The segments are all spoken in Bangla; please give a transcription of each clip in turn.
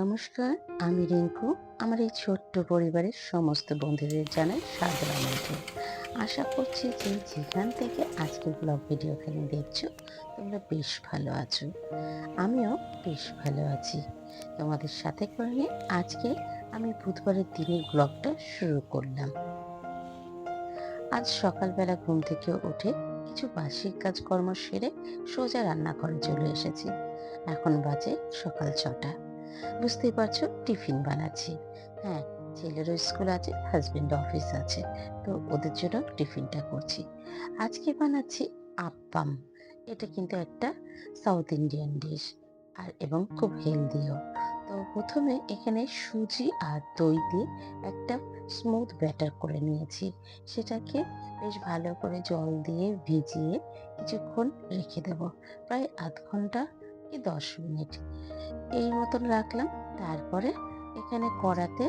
নমস্কার, আমি রিঙ্কু। আমার এই ছোট্ট পরিবারের সমস্ত বন্ধুদের জানাই সাদর আমন্ত্রণ আশা করছি যে যেখান থেকে আজকে ব্লগ ভিডিও ভিডিওখানি দেখছ, তোমরা বেশ ভালো আছো। আমিও বেশ ভালো আছি। তোমাদের সাথে করে নিয়ে আজকে আমি বুধবারের দিনের ব্লগটা শুরু করলাম। আজ সকালবেলা ঘুম থেকে উঠে কিছু বার্ষিক কাজকর্ম সেরে সোজা রান্নাঘরে চলে এসেছি। এখন বাজে সকাল ছটা। বুঝতেই পারছ, টিফিন বানাচ্ছি। হ্যাঁ ছেলেরও স্কুল আছে হাজবেন্ড অফিস আছে, তো ওদের জন্য টিফিনটা করছি। আজকে বানাচ্ছি আপ্পাম এটা কিন্তু একটা সাউথ ইন্ডিয়ান ডিশ আর এবং খুব হেলদিও তো প্রথমে এখানে সুজি আর দই দিয়ে একটা স্মুথ ব্যাটার করে নিয়েছি। সেটাকে বেশ ভালো করে জল দিয়ে ভিজিয়ে কিছুক্ষণ রেখে দেব। প্রায় আধ ঘণ্টা কি দশ মিনিট। এই মতন রাখলাম। তারপরে এখানে কড়াতে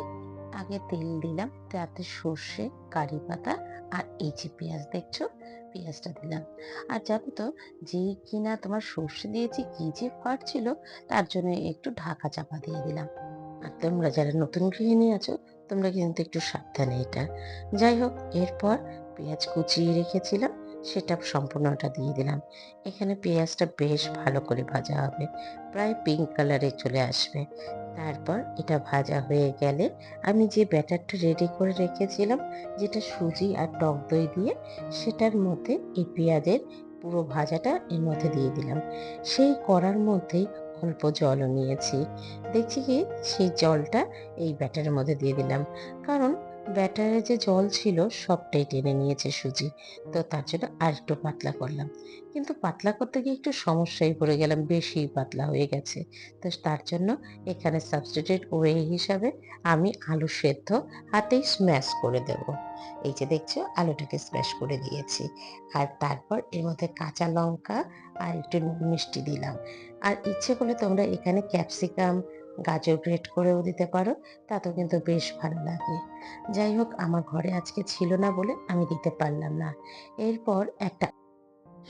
আগে তেল দিলাম। তাতে সর্ষে, কারি পাতা আর এই যে পেঁয়াজ, দেখছ? পেঁয়াজটা দিলাম। আর জানো তো, যে কিনা তোমার সর্ষে দিয়েছি, কি যে ফাটছিল তার জন্য একটু ঢাকা চাপা দিয়ে দিলাম। আর তোমরা যারা নতুন গৃহিণী আছো, তোমরা কিন্তু একটু সাবধানে এটা। যাই হোক, এরপর পেঁয়াজ কুচিয়ে রেখেছিলাম। সেটা সম্পূর্ণটা দিয়ে দিলাম। এখানে পেঁয়াজটা বেশ ভালো করে ভাজা হবে। প্রায় পিঙ্ক কালারে চলে আসবে। তারপর এটা ভাজা হয়ে গেলে আমি যে ব্যাটারটা রেডি করে রেখেছিলাম, যেটা সুজি আর টক দই দিয়ে, সেটার মধ্যে এই পেঁয়াজের পুরো ভাজাটা এর মধ্যে দিয়ে দিলাম। সেই কড়ার মধ্যেই অল্প জলও নিয়েছি। দেখছি কি সেই জলটা এই ব্যাটারের মধ্যে দিয়ে দিলাম। কারণ ব্যাটারে যে জল ছিল সবটাই টেনে নিয়েছে সুজি। তো তার জন্য আর একটু পাতলা করলাম। কিন্তু পাতলা করতে গিয়ে একটু সমস্যায় পড়ে গেলাম, বেশি পাতলা হয়ে গেছে। তো তার জন্য এখানে সাবস্টিটিউট ওয়ে হিসাবে আমি আলু সেদ্ধ হাতেই স্ম্যাশ করে দেব। এই যে দেখছ, আলুটাকে স্ম্যাশ করে দিয়েছি। আর তারপর এর মধ্যে কাঁচা লঙ্কা আর একটু মিষ্টি দিলাম। আর ইচ্ছে করলে তোমরা এখানে ক্যাপসিকাম গাজর গ্রেট করেও দিতে পারো, তাতেও কিন্তু বেশ ভালো লাগে। যাই হোক, আমার ঘরে আজকে ছিল না বলে আমি দিতে পারলাম না। এরপর একটা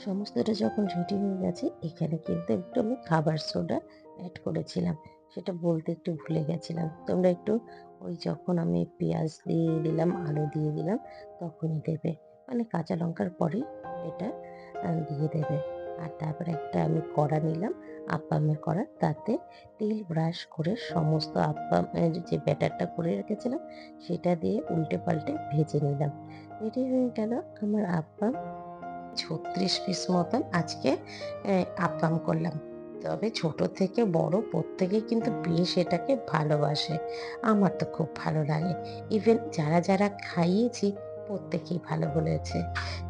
সমস্তটা যখন রেডি হয়ে গেছে, এখানে কিন্তু একটু আমি খাবার সোডা অ্যাড করেছিলাম। সেটা বলতে একটু ভুলে গেছিলাম। তোমরা একটু ওই যখন আমি পেঁয়াজ দিয়ে দিলাম, আলু দিয়ে দিলাম, তখনই দেবে। মানে কাঁচা লঙ্কার পরেই এটা দিয়ে দেবে। আর তারপরে একটা আমি কড়া নিলাম আপ্পামের কড়া। তাতে তেল ব্রাশ করে সমস্ত আপ্পাম যে ব্যাটারটা করে রেখেছিলাম, সেটা দিয়ে উল্টে পাল্টে ভেজে নিলাম। রেডি হয়ে গেল আমার আপ্পাম ছত্রিশ পিস মতন আজকে আপ্পাম করলাম। তবে ছোট থেকে বড় প্রত্যেকেই কিন্তু বেশ এটাকে ভালোবাসে। আমার তো খুব ভালো লাগে। ইভেন যারা যারা খাইয়েছি, প্রত্যেকেই ভালো বলেছে।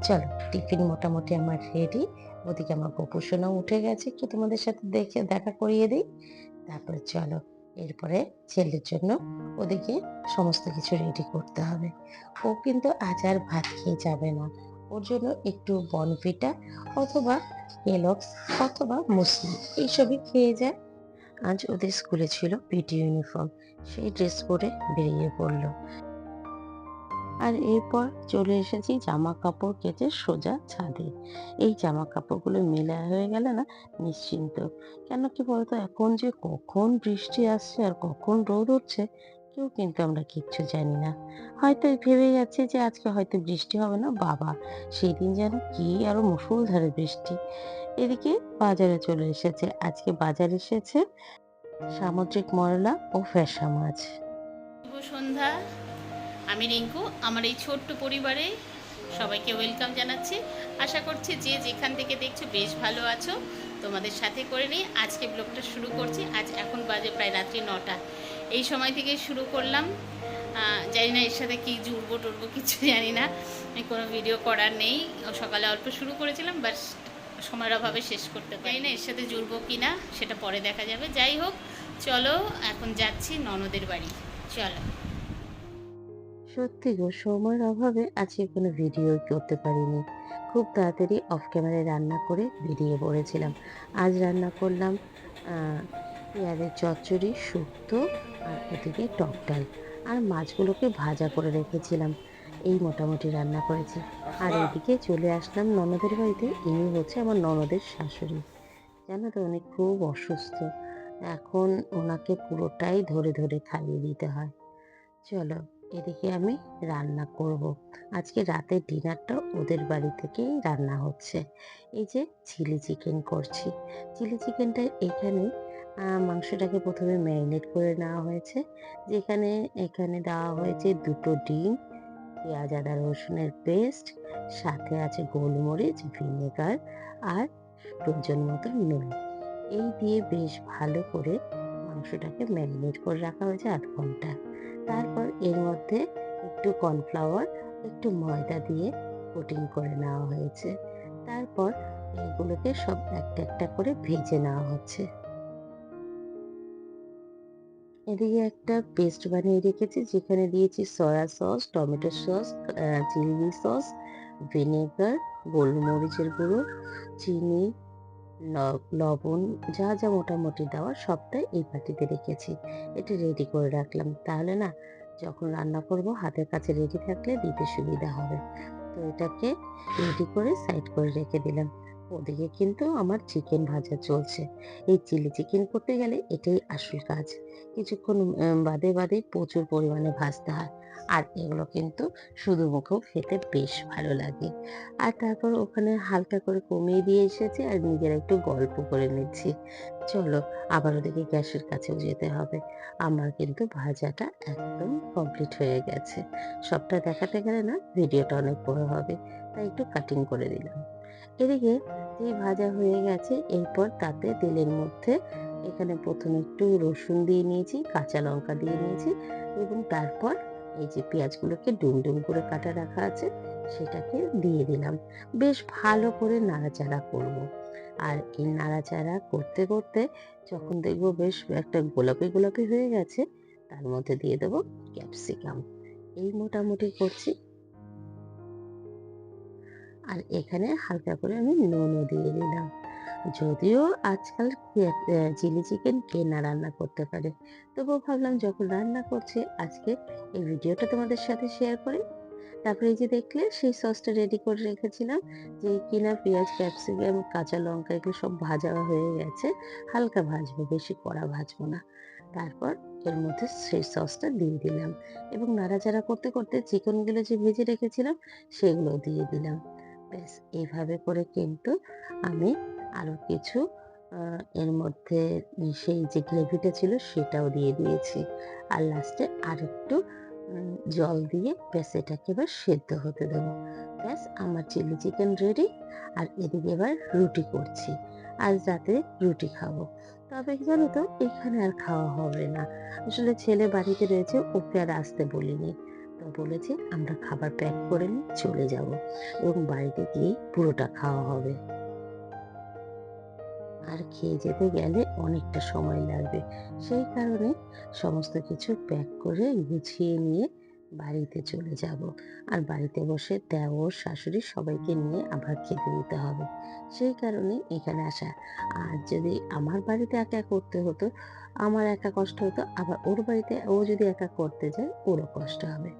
চলো, টিফিন মোটামুটি আমার রেডি ওদিকে আমার গোপুসোনাও উঠে গেছে, একটু তোমাদের সাথে দেখে দেখা করিয়ে দিই। তারপরে চলো, এরপরে ছেলের জন্য ওদিকে সমস্ত কিছু রেডি করতে হবে। ও কিন্তু আজ আর ভাত খেয়ে যাবে না। ওর জন্য একটু বনভিটা অথবা কেলক্স অথবা মুসলি এইসবই খেয়ে যায়। আজ ওদের স্কুলে ছিল পিটি ইউনিফর্ম। সেই ড্রেস পরে বেরিয়ে পড়ল। আর এরপর চলে এসেছি জামা কাপড় কেচে সোজা ছাদে। এই জামা কাপড়গুলো মেলা হয়ে গেলে না? নিশ্চিন্ত। কেন কি বলতো, এখন যে কখন বৃষ্টি আসছে আর কখন রোদ হচ্ছে কেউ কিন্তু আমরা কিচ্ছু জানি না। হয়তো ভেবে যাচ্ছে যে আজকে হয়তো বৃষ্টি হবে না, বাবা সেই দিন যেন কি আরও মুসুলধারে বৃষ্টি। এদিকে বাজারে চলে এসেছে, আজকে বাজার এসেছে সামুদ্রিক মরলা ও ফ্যাসা মাছ। সন্ধ্যা। আমি রিঙ্কু, আমার এই ছোট্ট পরিবারে সবাইকে ওয়েলকাম জানাচ্ছি। আশা করছি যে যেখান থেকে দেখছ বেশ ভালো আছো। তোমাদের সাথে করে নিই আজকে ব্লগটা শুরু করছি। আজ এখন বাজে প্রায় রাত্রি নটা। এই সময় থেকে শুরু করলাম। জানি না এর সাথে কী জুড়বো টুড়বো, কিছু জানি না। কোনো ভিডিও করার নেই। সকালে অল্প শুরু করেছিলাম বাস সময়ের অভাবে শেষ করতে পারি না এর সাথে জুড়বো কি না, সেটা পরে দেখা যাবে। যাই হোক, চলো, এখন যাচ্ছি ননদের বাড়ি। চলো। সত্যি গো সময়ের অভাবে আজকে কোনো ভিডিও করতে পারিনি। খুব তাড়াতাড়ি অফ ক্যামেরায় রান্না করে বেরিয়ে পড়েছিলাম। আজ রান্না করলাম পেঁয়াজের চচ্চড়ি, শুক্তো আর ওদিকে টক ডাল। আর মাছগুলোকে ভাজা করে রেখেছিলাম। এই মোটামুটি রান্না করেছি। আর এদিকে চলে আসলাম ননদের বাড়িতে। ইনি হচ্ছে আমার ননদের শাশুড়ি। জানো তো, উনি খুব অসুস্থ। এখন ওনাকে পুরোটাই ধরে ধরে খাইয়ে দিতে হয়। চলো এদিকে আমি রান্না করব। আজকে রাতের ডিনারটা ওদের বাড়ি থেকেই রান্না হচ্ছে। এই যে চিলি চিকেন করছি। চিলি চিকেনটা এখানে মাংসটাকে প্রথমে ম্যারিনেট করে নেওয়া হয়েছে। যেখানে, এখানে দেওয়া হয়েছে দুটো ডিম, পেঁয়াজ, আদা, রসুনের পেস্ট, সাথে আছে গোলমরিচ, ভিনেগার আর প্রয়োজন মতো নুন। এই দিয়ে বেশ ভালো করে মাংসটাকে ম্যারিনেট করে রাখা হয়েছে আধ ঘণ্টা। তারপর এর মধ্যে একটু কর্নফ্লাওয়ার, একটু ময়দা দিয়ে কোটিং করে নেওয়া হয়েছে। তারপর এগুলোকে সব একটা একটা করে ভেজে নেওয়া হচ্ছে। এদিকে একটা পেস্ট বানিয়ে রেখেছি, যেখানে দিয়েছি soya sauce, tomato sauce chilli sauce, vinegar, গোলমরিচের গুঁড়ো, চিনি লবণ, যা যা মোটামুটি দেওয়া সবটাই এই বাটিতে রেখেছি। এটা রেডি করে রাখলাম। তাহলে না, যখন রান্না করব, হাতের কাছে রেডি থাকলে দিতে সুবিধা হবে। তো এটাকে রেডি করে সাইড করে রেখে দিলাম। ওদিকে কিন্তু আমার চিকেন ভাজা চলছে। এই চিলি চিকেন করতে গেলে এটাই আসল কাজ। কিছুক্ষণ বাদে বাদে প্রচুর পরিমাণে ভাজতে হয়। আর এগুলো কিন্তু শুধু মুখেও খেতে বেশ ভালো লাগে। আর তারপর ওখানে হালকা করে কমিয়ে দিয়ে এসেছি আর নিজেরা একটু গল্প করে নিচ্ছি। চলো আবার ওদিকে গ্যাসের কাছেও যেতে হবে। আমার কিন্তু ভাজাটা একদম কমপ্লিট হয়ে গেছে। সবটা দেখাতে গেলে না ভিডিওটা অনেক বড় হবে, তাই একটু কাটিং করে দিলাম। এদিকে যে ভাজা হয়ে গেছে, এরপর তাতে তেলের মধ্যে এখানে প্রথমে একটু রসুন দিয়ে নিয়েছি, কাঁচা লঙ্কা দিয়ে নিয়েছি এবং তারপর এই যে পেঁয়াজগুলোকে ডুম ডুম করে কাটা রাখা আছে, সেটাকে দিয়ে দিলাম। বেশ ভালো করে নাড়াচাড়া করব। আর এই নাড়াচাড়া করতে করতে যখন দেখব বেশ একটা গোলাপি গোলাপি হয়ে গেছে, তার মধ্যে দিয়ে দেবো ক্যাপসিকাম। এই মোটামুটি করছি। আর এখানে হালকা করে আমি নুনও দিয়ে দিলাম। যদিও আজকাল চিলি চিকেন কে না রান্না করতে পারে। তবুও ভাবলাম যখন রান্না করছি, আজকে এই ভিডিওটা তোমাদের সাথে শেয়ার করি। তারপরে এই যে দেখলে, সেই সসটা রেডি করে রেখেছিলাম, যে কিনা পেঁয়াজ ক্যাপসিকাম কাঁচা লঙ্কা, এগুলো সব ভাজা হয়ে গেছে। হালকা ভাজবো, বেশি কড়া ভাজবো না। তারপর এর মধ্যে সেই সসটা দিয়ে দিলাম এবং নাড়াচাড়া করতে করতে চিকেনগুলো যে ভেজে রেখেছিলাম সেগুলো দিয়ে দিলাম। ব্যাস এইভাবে করে কিন্তু আমি আরও কিছু এর মধ্যে সেই যে গ্রেভিটা ছিল সেটাও দিয়ে দিয়েছি। আর লাস্টে আর একটু জল দিয়ে ব্যাস এটাকে এবার সেদ্ধ হতে দেবো। ব্যাস আমার চিলি চিকেন রেডি আর এদিকে এবার রুটি করছি। আজ রাতে রুটি খাব। তবে জানো তো, এখানে আর খাওয়া হবে না। আসলে ছেলে বাড়িতে রয়েছে, ওকে আর আসতে বলিনি। তো বলেছে, আমরা খাবার প্যাক করে নিয়ে চলে যাব। এবং বাড়িতে গিয়েই পুরোটা খাওয়া হবে। আর খেয়ে যেতে গেলে অনেকটা সময় লাগবে। সেই কারণে সমস্ত কিছু প্যাক করে গুছিয়ে নিয়ে বাড়িতে চলে যাব। আর বাড়িতে বসে দেওর, শাশুড়ি সবাইকে নিয়ে আবার খেতে দিতে হবে। সেই কারণে এখানে আসা। আর যদি আমার বাড়িতে একা করতে হতো, আমার একা কষ্ট হতো, আবার ওর বাড়িতে ও যদি একা করতে যায়, ওরও কষ্ট হবে।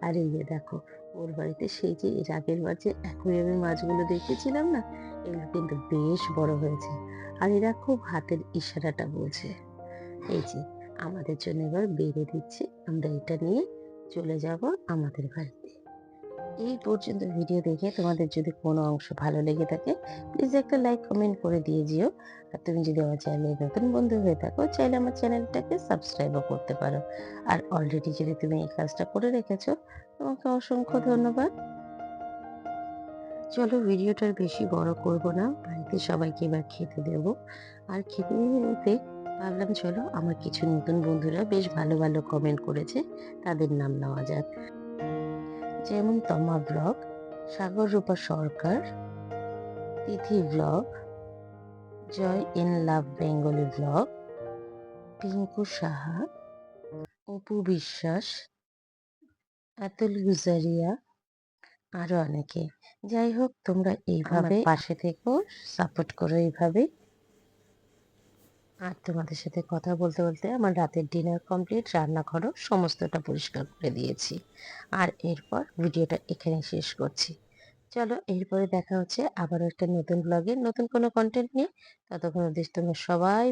আর এই যে দেখো ওর বাড়িতে সেই যে এর আগের বার যে অ্যাকুয়ারিয়ামের মাছগুলো দেখেছিলাম না, এগুলো কিন্তু বেশ বড় হয়েছে। আর এরা খুব হাতের ইশারাটা বলছে। এই যে, আমাদের জন্য এবার বেড়ে দিচ্ছে। আমরা এটা নিয়ে চলে যাব আমাদের বাড়িতে। এই পর্যন্ত ভিডিও দেখে তোমাদের যদি কোনো অংশ ভালো লেগে থাকে প্লিজ একটা লাইক কমেন্ট করে দিয়ে যেও। আর তুমি যদি আমার চ্যানেলে নতুন বন্ধু হয়ে থাকো, চাইলে আমার চ্যানেলটাকে সাবস্ক্রাইবও করতে পারো। আর অলরেডি যদি তুমি এই কাজটা করে রেখেছো, তোমাকে অসংখ্য ধন্যবাদ। চলো ভিডিওটা বেশি বড় করব না, বাড়িতে সবাইকে এবার খেতে দেব। আর খেতে দিতে ভাবলাম, চলো আমার কিছু নতুন বন্ধুরা বেশ ভালো ভালো কমেন্ট করেছে, তাদের নাম নেওয়া যাক। যেমন Tama blog Sagar Rupa Sarkar Tithi blog Joy in love Bengali blog Pinku Saha Apu Biswas Atul Gujaria আরও অনেকে। যাই হোক তোমরা এইভাবে পাশে থেকো সাপোর্ট করো এইভাবে। আর তোমাদের সাথে কথা বলতে বলতে আমার রাতের ডিনার কমপ্লিট রান্নাঘরও সমস্তটা পরিষ্কার করে দিয়েছি। আর এরপর ভিডিওটা এখানে শেষ করছি। চলো, এরপরে দেখা হচ্ছে আবারও একটা নতুন ব্লগে নতুন কোনো কন্টেন্ট নিয়ে, ততক্ষণ দেশ তোমরা সবাই